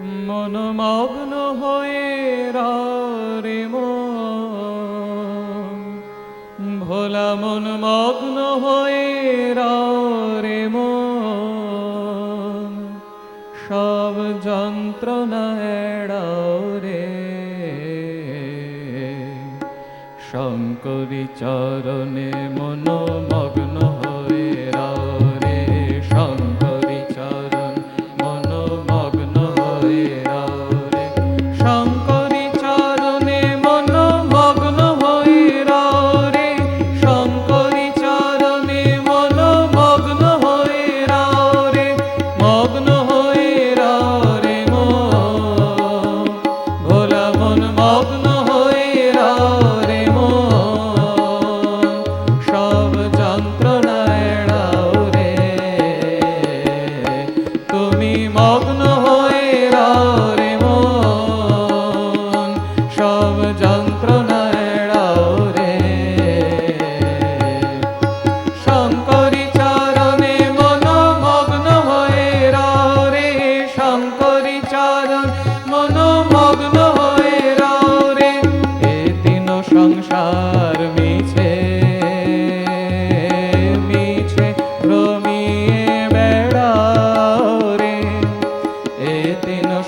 মনমগ্ন হয়ে রে ভোলা মন মগ্ন হয়ে রে সব যন্ত্রণা রে। শঙ্করী চরণে মন মগ্ন mal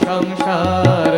সংসার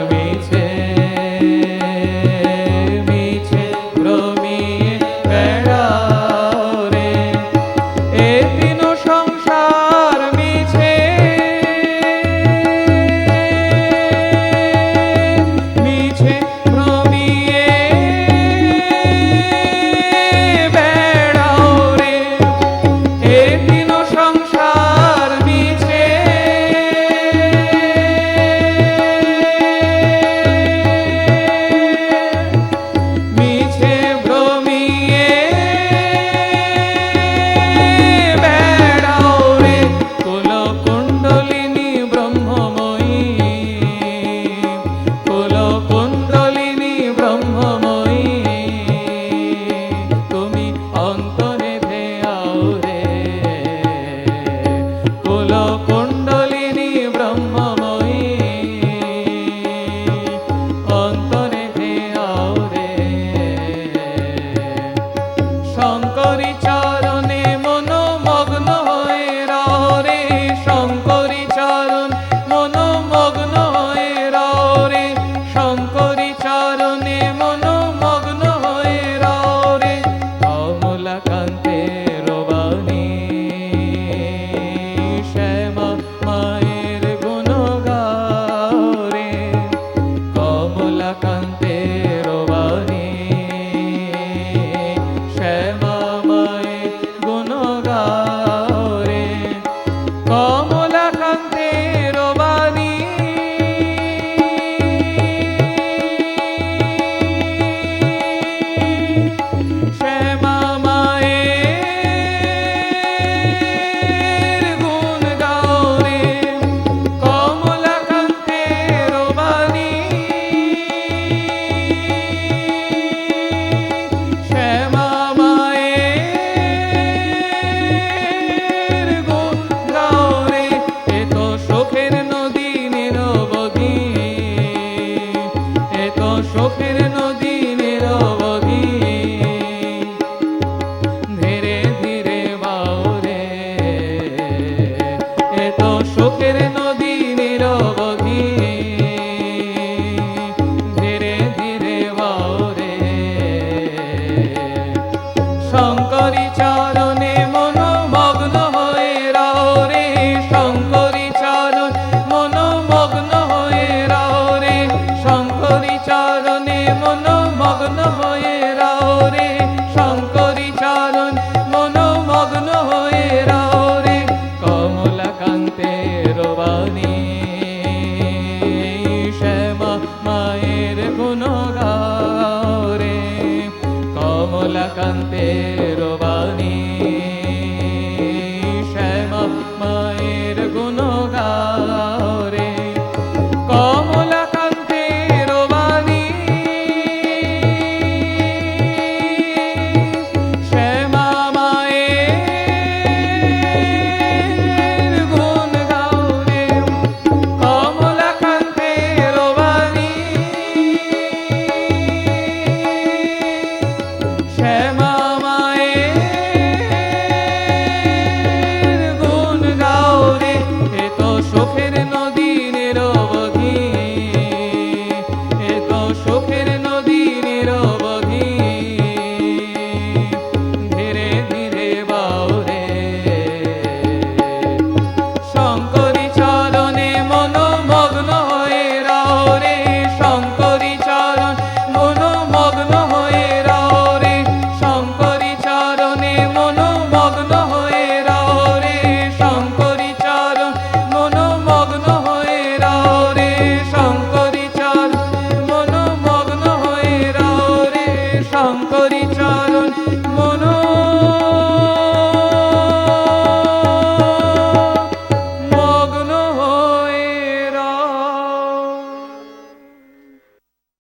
শোকের নদী Él. choquei.